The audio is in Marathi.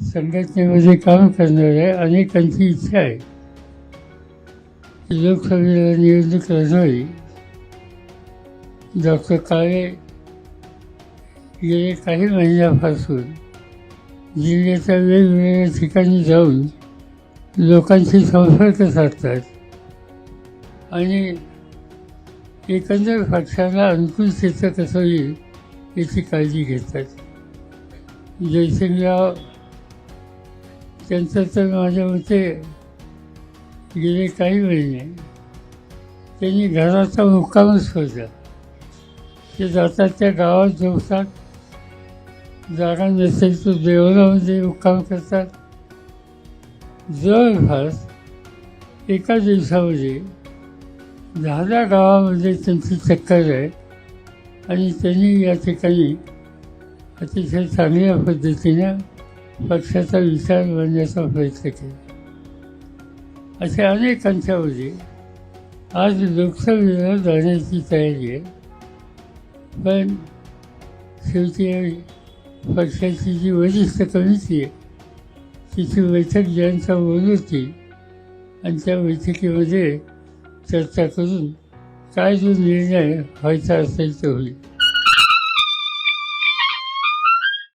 संघटनेमध्ये काम करणाऱ्या अनेकांची इच्छा आहे लोकसभेला निवडणूक लढणारी डॉक्टर काळे गेले काही महिन्यापासून. जिल्ह्याच्या वेगवेगळ्या ठिकाणी जाऊन लोकांशी संपर्क साधतात आणि एकंदर पक्षाला अनुकूलतेचं कसं येईल याची काळजी घेतात. जयसिंगराव त्यांचं तर माझ्या मते गेले काही महिने त्यांनी घराचा मुक्कामच होता ते जातात त्या गावात जेवतात. जागा नसेल तर देवळामध्ये मुक्काम करतात. जवळपास एका दिवसामध्ये दहा दहा गावामध्ये त्यांची चक्कर आहे आणि त्यांनी या ठिकाणी अतिशय चांगल्या पद्धतीनं पक्षाचा विचार बनण्याचा प्रयत्न केला. अशा अनेकांच्यामध्ये आज लोकसभेला जाण्याची तयारी आहे. पण शेवटी पक्षाची जी वरिष्ठ कमिटी आहे तिची बैठक ज्यांचा बोलवती आणि त्या बैठकीमध्ये चर्चा करून काय जो निर्णय व्हायचा असेल तो होईल.